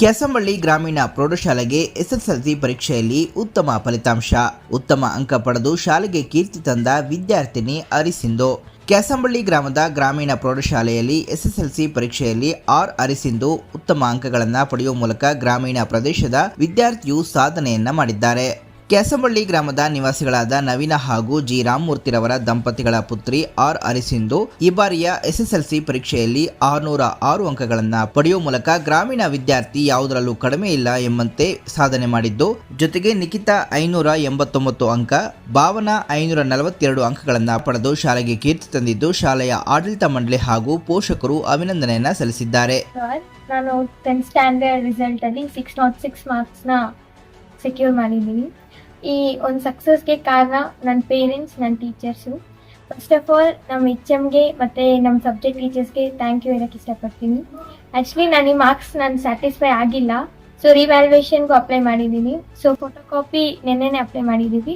ಕ್ಯಾಸಂಬಳ್ಳಿ ಗ್ರಾಮೀಣ ಪ್ರೌಢಶಾಲೆಗೆ ಎಸ್ಎಸ್ಎಲ್ಸಿ ಪರೀಕ್ಷೆಯಲ್ಲಿ ಉತ್ತಮ ಫಲಿತಾಂಶ. ಉತ್ತಮ ಅಂಕ ಪಡೆದು ಶಾಲೆಗೆ ಕೀರ್ತಿ ತಂದ ವಿದ್ಯಾರ್ಥಿನಿ ಅರಿಸಿಂದು ಕ್ಯಾಸಂಬಳ್ಳಿ ಗ್ರಾಮದ ಗ್ರಾಮೀಣ ಪ್ರೌಢಶಾಲೆಯಲ್ಲಿ ಎಸ್ಎಸ್ಎಲ್ಸಿ ಪರೀಕ್ಷೆಯಲ್ಲಿ ಆರ್ ಅರಿಸಿಂದು ಉತ್ತಮ ಅಂಕಗಳನ್ನು ಪಡೆಯುವ ಮೂಲಕ ಗ್ರಾಮೀಣ ಪ್ರದೇಶದ ವಿದ್ಯಾರ್ಥಿಯು ಸಾಧನೆಯನ್ನ ಮಾಡಿದ್ದಾರೆ. ಕ್ಯಾಸಂಬಳ್ಳಿ ಗ್ರಾಮದ ನಿವಾಸಿಗಳಾದ ನವೀನ ಹಾಗೂ ಜಿ ರಾಮಮೂರ್ತಿರವರ ದಂಪತಿಗಳ ಪುತ್ರಿ ಆರ್ ಅರಿಸಿಂದು ಈ ಬಾರಿಯ ಎಸ್ಎಸ್ಎಲ್ಸಿ ಪರೀಕ್ಷೆಯಲ್ಲಿ ಆರುನೂರ ಆರು ಅಂಕಗಳನ್ನು ಪಡೆಯುವ ಮೂಲಕ ಗ್ರಾಮೀಣ ವಿದ್ಯಾರ್ಥಿ ಯಾವುದರಲ್ಲೂ ಕಡಿಮೆ ಇಲ್ಲ ಎಂಬಂತೆ ಸಾಧನೆ ಮಾಡಿದ್ದು, ಜೊತೆಗೆ ನಿಖಿತಾ ಐನೂರ ಎಂಬತ್ತೊಂಬತ್ತು ಅಂಕ, ಭಾವನಾ ಐನೂರ ನಲವತ್ತೆರಡು ಅಂಕಗಳನ್ನು ಪಡೆದು ಶಾಲೆಗೆ ಕೀರ್ತಿ ತಂದಿದ್ದು, ಶಾಲೆಯ ಆಡಳಿತ ಮಂಡಳಿ ಹಾಗೂ ಪೋಷಕರು ಅಭಿನಂದನೆಯನ್ನ ಸಲ್ಲಿಸಿದ್ದಾರೆ. ನಾನು ಸ್ಟ್ಯಾಂಡರ್ಡ್ ರಿಸಲ್ಟಲ್ಲಿ ಸಿಕ್ಸ್ ನಾಟ್ ಸಿಕ್ಸ್ ಮಾರ್ಕ್ಸ್ನ ಸೆಕ್ಯೂರ್ ಮಾಡಿದ್ದೀನಿ. ಈ ಒಂದು ಸಕ್ಸಸ್ಗೆ ಕಾರಣ ನನ್ನ ಪೇರೆಂಟ್ಸ್ ನನ್ನ ಟೀಚರ್ಸು ಫಸ್ಟ್ ಆಫ್ ಆಲ್ ನಮ್ಮ ಎಚ್ ಎಮ್ಗೆ ಮತ್ತು ನಮ್ಮ ಸಬ್ಜೆಕ್ಟ್ ಟೀಚರ್ಸ್ಗೆ ಥ್ಯಾಂಕ್ ಯು ಹೇಳಕ್ಕೆ ಇಷ್ಟಪಡ್ತೀನಿ. ಆ್ಯಕ್ಚುಲಿ ನಾನು ಈ ಮಾರ್ಕ್ಸ್ ನಾನು ಸ್ಯಾಟಿಸ್ಫೈ ಆಗಿಲ್ಲ. ಸೊ ರಿವ್ಯಾಲ್ಯೂಯೇಷನ್ಗೂ ಅಪ್ಲೈ ಮಾಡಿದ್ದೀನಿ ಸೊ ಫೋಟೋ ಕಾಪಿ ನೆನ್ನೆನೇ ಅಪ್ಲೈ ಮಾಡಿದ್ದೀವಿ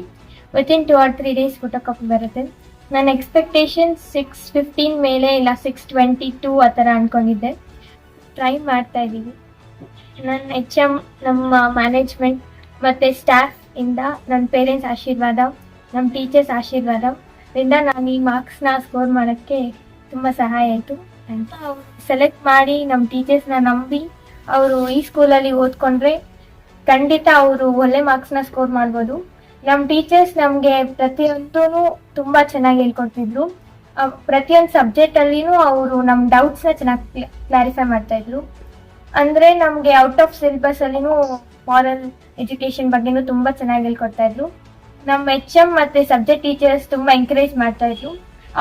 within two or three days photocopy ಬರುತ್ತೆ. ನನ್ನ ಎಕ್ಸ್ಪೆಕ್ಟೇಷನ್ ಸಿಕ್ಸ್ ಫಿಫ್ಟೀನ್ ಮೇಲೆ ಇಲ್ಲ ಸಿಕ್ಸ್ ಟ್ವೆಂಟಿ ಟೂ ಆ ಥರ ಅಂದ್ಕೊಂಡಿದ್ದೆ ಟ್ರೈ ಮಾಡ್ತಾ ಇದ್ದೀವಿ ನನ್ನ ಎಚ್ ಎಂ ನಮ್ಮ ಮ್ಯಾನೇಜ್ಮೆಂಟ್ ಮತ್ತು ಸ್ಟಾಫ್ ಇಂದ ನನ್ನ ಪೇರೆಂಟ್ಸ್ ಆಶೀರ್ವಾದ ನಮ್ಮ ಟೀಚರ್ಸ್ ಆಶೀರ್ವಾದ. ಇಂದ ನಾನು ಈ ಮಾರ್ಕ್ಸ್ನ ಸ್ಕೋರ್ ಮಾಡೋಕ್ಕೆ ತುಂಬ ಸಹಾಯ ಆಯಿತು. ಸೆಲೆಕ್ಟ್ ಮಾಡಿ ನಮ್ಮ ಟೀಚರ್ಸ್ನ ನಂಬಿ ಅವರು ಈ ಸ್ಕೂಲಲ್ಲಿ ಓದ್ಕೊಂಡ್ರೆ ಖಂಡಿತ ಅವರು ಒಳ್ಳೆ ಮಾರ್ಕ್ಸ್ನ ಸ್ಕೋರ್ ಮಾಡ್ಬೋದು. ನಮ್ಮ ಟೀಚರ್ಸ್ ನಮಗೆ ಪ್ರತಿಯೊಂದೂ ತುಂಬ ಚೆನ್ನಾಗಿ ಹೇಳ್ಕೊಡ್ತಿದ್ರು. ಪ್ರತಿಯೊಂದು ಸಬ್ಜೆಕ್ಟಲ್ಲಿನೂ ಅವರು ನಮ್ಮ ಡೌಟ್ಸ್ನ ಚೆನ್ನಾಗಿ ಕ್ಲಾರಿಫೈ ಮಾಡ್ತಾ ಇದ್ರು. ಅಂದರೆ ನಮಗೆ ಔಟ್ ಆಫ್ ಸಿಲೆಬಸ್ ಅಲ್ಲಿನೂ ಮಾರಲ್ ಎಜುಕೇಶನ್ ಬಗ್ಗೆನೂ ತುಂಬ ಚೆನ್ನಾಗಿ ಹೇಳ್ಕೊಡ್ತಾ ಇದ್ರು. ನಮ್ಮ ಎಚ್ ಎಂ ಮತ್ತು ಸಬ್ಜೆಕ್ಟ್ ಟೀಚರ್ಸ್ ತುಂಬ ಎನ್ಕರೇಜ್ ಮಾಡ್ತಾ ಇದ್ರು.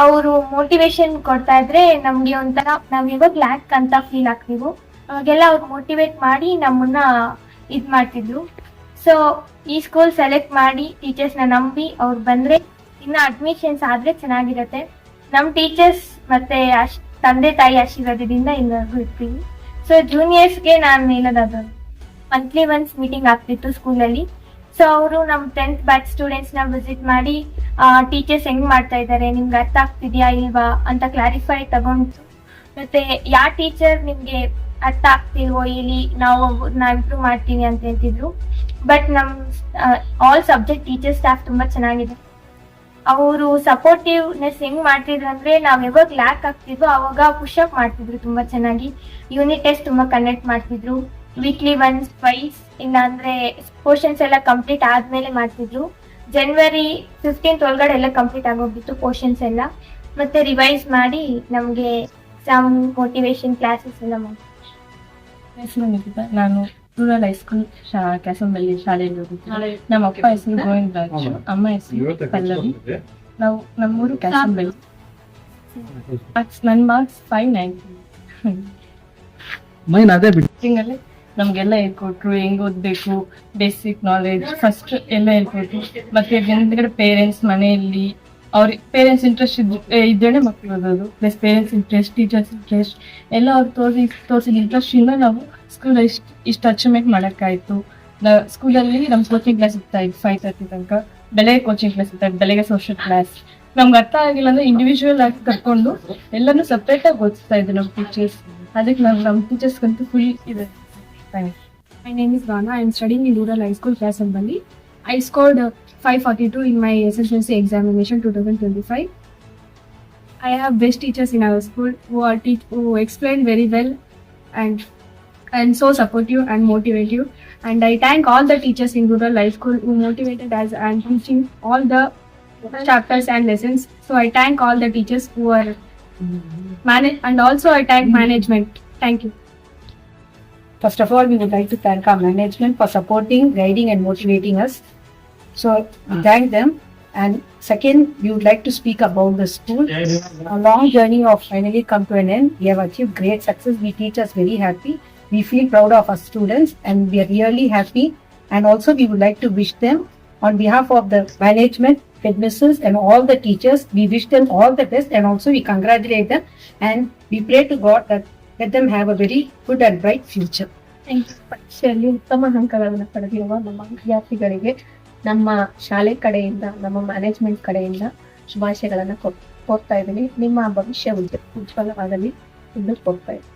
ಅವರು ಮೋಟಿವೇಶನ್ ಕೊಡ್ತಾ ಇದ್ರೆ ನಮಗೆ ಒಂಥರ, ನಾವು ಇವಾಗ ಲ್ಯಾಕ್ ಅಂತ ಫೀಲ್ ಆಗ್ತೀವಿ, ಅವಾಗೆಲ್ಲ ಅವ್ರು ಮೋಟಿವೇಟ್ ಮಾಡಿ ನಮ್ಮನ್ನ ಇದು ಮಾಡ್ತಿದ್ರು. ಸೊ ಈ ಸ್ಕೂಲ್ ಸೆಲೆಕ್ಟ್ ಮಾಡಿ ಟೀಚರ್ಸ್ನ ನಂಬಿ ಅವ್ರು ಬಂದರೆ ಇನ್ನು ಅಡ್ಮಿಷನ್ಸ್ ಆದರೆ ಚೆನ್ನಾಗಿರುತ್ತೆ. ನಮ್ಮ ಟೀಚರ್ಸ್ ಮತ್ತು ತಂದೆ ತಾಯಿ ಆಶೀರ್ವಾದದಿಂದ ಇನ್ನೊಂದು ಇರ್ತೀವಿ. ಸೊ ಜೂನಿಯರ್ಸ್ಗೆ ನಾನು ಹೇಳೋದಾದ್ರು ಮಂತ್ಲಿ ಒನ್ಸ್ ಮೀಟಿಂಗ್ ಆಗ್ತಿತ್ತು ಸ್ಕೂಲಲ್ಲಿ. ಸೊ ಅವರು ನಮ್ಮ ಟೆಂತ್ ಬ್ಯಾಚ್ ಸ್ಟೂಡೆಂಟ್ಸ್ನ ವಿಸಿಟ್ ಮಾಡಿ ಟೀಚರ್ಸ್ ಹೆಂಗ್ ಮಾಡ್ತಾ ಇದ್ದಾರೆ ನಿಮ್ಗೆ ಅರ್ಥ ಆಗ್ತಿದ್ಯಾ ಇಲ್ವಾ ಅಂತ ಕ್ಲಾರಿಫೈ ತಗೊಂಡು ಮತ್ತೆ ಯಾವ ಟೀಚರ್ ನಿಮ್ಗೆ ಅರ್ಥ ಆಗ್ತಿಲ್ವೋ ಇಲ್ಲಿ, ನಾವು ನಾವು ಇಂಪ್ರೂವ್ ಮಾಡ್ತೀನಿ ಅಂತ ಹೇಳ್ತಿದ್ರು. ಬಟ್ ನಮ್ಮ ಆಲ್ ಸಬ್ಜೆಕ್ಟ್ ಟೀಚರ್ ಸ್ಟಾಫ್ ತುಂಬಾ ಚೆನ್ನಾಗಿದೆ. ಅವರು ಸಪೋರ್ಟಿವ್ನೆಸ್ ಹೆಂಗ್ ಮಾಡ್ತಿದ್ರು ಅಂದ್ರೆ, ನಾವ್ ಯಾವಾಗ ಲ್ಯಾಕ್ ಆಗ್ತಿದ್ವೋ ಅವಾಗ ಪುಷ್ ಅಪ್ ಮಾಡ್ತಿದ್ರು ತುಂಬಾ ಚೆನ್ನಾಗಿ. ಯೂನಿಟ್ ಟೆಸ್ಟ್ ತುಂಬಾ ಕಂಡಕ್ಟ್ ಮಾಡ್ತಿದ್ರು. ವೀಕ್ಲಿ ಒನ್ಸ್ ಫೈಸ್ ಇಲ್ಲ ಅಂದ್ರೆ ಪೋರ್ಷನ್ಸ್ ಎಲ್ಲ ಕಂಪ್ಲೀಟ್ ಆದ್ಮೇಲೆ ಮಾಡ್ತಿದ್ರು. ಜನವರಿ ಫಿಫ್ಟೀನ್ತ್ ಒಳಗಡೆ ಎಲ್ಲ ಕಂಪ್ಲೀಟ್ ಆಗೋಗಿತ್ತು ಪೋರ್ಷನ್ಸ್ ಎಲ್ಲ. ಮತ್ತೆ ರಿವೈಸ್ ಮಾಡಿ ನಮಗೆ ಸಮ್ ಮೋಟಿವೇಶನ್ ಕ್ಲಾಸಸ್ ಎಲ್ಲ ಮಾಡಿ ಹೆಸರು ನಾನು ರೂರಲ್ ಹೈಸ್ಕೂಲ್ ಕ್ಯಾಸಂಬಲ್ಲಿ ಶಾಲೆಯಲ್ಲಿ ಹೋಗಿದ್ದೆ ನಮ್ಮ ಅಪ್ಪ ಹೆಸರು ಗೋವಿಂದ ರಾಜ್ ಅಮ್ಮ ಹೆಸರು ಪಲ್ಲವಿ. ನಾವು ನಮ್ಮೂರು ಕ್ಯಾಸಂಬಲ್ಲಿ ಮಾರ್ಕ್ಸ್ ನನ್ನ ಮಾರ್ಕ್ಸ್ ಫೈವ್ ನೈನ್ ಮೈನ್ ಅದೇ ಬಿಟ್ಟಿಂಗಲ್ಲಿ ಅಲ್ಲಿ? ನಮ್ಗೆಲ್ಲ ಹೇಳ್ಕೊಟ್ರು, ಹೆಂಗ್ ಓದ್ಬೇಕು ಬೇಸಿಕ್ ನಾಲೆಜ್ ಫಸ್ಟ್ ಎಲ್ಲ ಹೇಳ್ಕೊಟ್ರು. ಮತ್ತೆ ಹಿಂದ್ಗಡೆ ಪೇರೆಂಟ್ಸ್ ಮನೆಯಲ್ಲಿ ಅವ್ರ ಪೇರೆಂಟ್ಸ್ ಇಂಟ್ರೆಸ್ಟ್ ಇದ್ ಇದ್ದೇನೆ ಮಕ್ಳು ಓದೋದು. Plus parents interest teachers interest ಎಲ್ಲ ಅವ್ರು ತೋರಿಸಿ, ತೋರಿಸಿದ ಇಂಟ್ರೆಸ್ಟ್ ಇಂದ ನಾವು ಸ್ಕೂಲ್ ಇಷ್ಟ, ಇಷ್ಟು ಅಚೀವ್ಮೆಂಟ್ ಮಾಡೋಕ್ಕಾಯ್ತು. ಸ್ಕೂಲಲ್ಲಿ ನಮ್ ಕೋಚಿಂಗ್ ಕ್ಲಾಸ್ ಇರ್ತಾ ಇತ್ತು ಫೈವ್ ತರ್ಟಿ ತನಕ. ಬೆಳಗ್ಗೆ ಕೋಚಿಂಗ್ ಕ್ಲಾಸ್ ಇರ್ತಾ ಇತ್ತು, ಬೆಳಗ್ಗೆ ಸೋಷಿಯಲ್ ಕ್ಲಾಸ್ ನಮ್ಗೆ ಅರ್ಥ ಆಗಿಲ್ಲ ಅಂದ್ರೆ ಇಂಡಿವಿಜುವಲ್ ಆಗಿ ಕರ್ಕೊಂಡು ಎಲ್ಲಾನು ಸಪ್ರೇಟ್ ಆಗಿ ಓದಿಸ್ತಾ ಇದ್ದೆ ನಮ್ಮ ಟೀಚರ್ಸ್ ಅದಕ್ಕೆ ನಾವು ನಮ್ಮ ಟೀಚರ್ಸ್ಗಂತೂ ಫುಲ್ ಇದೆ. My name is Rana. I am studying in Rural High School, class Sambandi. I scored 542 in my SSLC examination 2025. I have best teachers in our school who are who explain very well and and so supportive and motivate you. And I thank all the teachers in Rural High School who motivated us and teaching all the chapters and lessons. So I thank all the teachers who are manage and also I thank management. Thank you. First of all, we would like to thank our management for supporting, guiding, and motivating us. So, we thank them. And second, we would like to speak about the school. A long journey of finally come to an end. We have achieved great success. We teach us very happy. We feel proud of our students and we are really happy. And also, we would like to wish them on behalf of the management, headmisters, and all the teachers. We wish them all the best and also we congratulate them. And we pray to God that let them have a very good and bright future. ಪರೀಕ್ಷೆಯಲ್ಲಿ ಉತ್ತಮ ಅಂಕಗಳನ್ನು ಪಡೆದಿರುವ ನಮ್ಮ ವಿದ್ಯಾರ್ಥಿಗಳಿಗೆ ನಮ್ಮ ಶಾಲೆ ಕಡೆಯಿಂದ, ನಮ್ಮ ಮ್ಯಾನೇಜ್ಮೆಂಟ್ ಕಡೆಯಿಂದ ಶುಭಾಶಯಗಳನ್ನು ಕೋರ್ತಾ ಇದ್ದೀನಿ. ನಿಮ್ಮ ಭವಿಷ್ಯ ಉಜ್ವಲವಾಗಲಿ ಎಂದು ಕೋರ್ತಾ ಇದ್ದೀನಿ.